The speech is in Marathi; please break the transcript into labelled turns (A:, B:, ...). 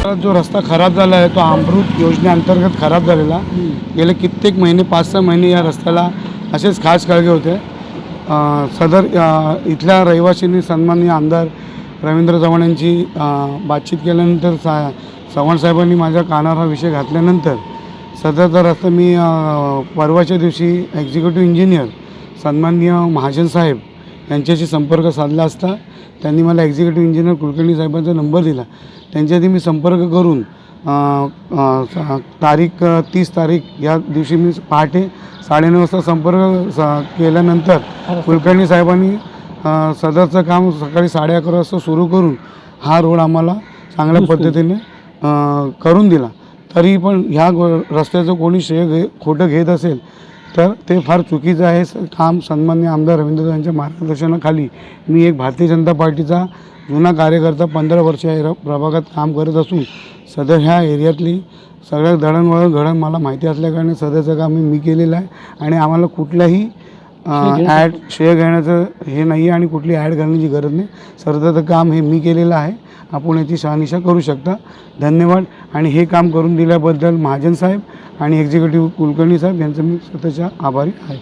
A: जो रस्ता खराब झाला आहे तो अमृत योजनेअंतर्गत खराब झालेला गेले कित्येक महिने पाच सहा महिने या रस्त्याला असेच खास कळगे होते. सदर इथल्या रहिवासींनी सन्माननीय आमदार रवींद्र चव्हाण यांची बातचीत केल्यानंतर सा चव्हाण साहेबांनी माझ्या कानावर हा विषय घातल्यानंतर सदरचा रस्ता मी परवाच्या दिवशी एक्झिक्युटिव्ह इंजिनियर सन्माननीय महाजन साहेब यांच्याशी संपर्क साधला असता त्यांनी मला एक्झिक्युटिव्ह इंजिनियर कुलकर्णी साहेबांचा नंबर दिला. त्यांच्याशी मी संपर्क करून तारीख तीस तारीख या दिवशी मी पहाटे साडेनऊ वाजता संपर्क स- केल्यानंतर कुलकर्णी साहेबांनी सदरचं काम सकाळी साडे अकरा वाजता सुरू करून हा रोड आम्हाला चांगल्या पद्धतीने करून दिला. तरी पण ह्या गो- रस्त्याचं कोणी श्रेय घे खोटं घेत असेल तर ते फार चुकीचं आहे. स- काम सन्मान्य आमदार रवींद्र यांच्या मार्गदर्शनाखाली मी एक भारतीय जनता पार्टीचा जुना कार्यकर्ता पंधरा वर्ष या प्रभागात काम करत असून सदर ह्या एरियातली सगळ्या दळणवळण घडण मला माहिती असल्याकारणे सदरचं काम मी मी केलेलं आहे. आणि आम्हाला कुठल्याही ॲड श्रेय घेण्याचं हे नाही आहे आणि कुठली ॲड करण्याची गरज नाही. सदरचं काम हे मी केलेलं आहे. आपण याची शहानिशा करू शकता. धन्यवाद. आणि हे काम करून दिल्याबद्दल महाजन साहेब आणि एक्झिक्युटिव्ह कुलकर्णी साहेब यांचं मी स्वतःच्या आभारी आहे.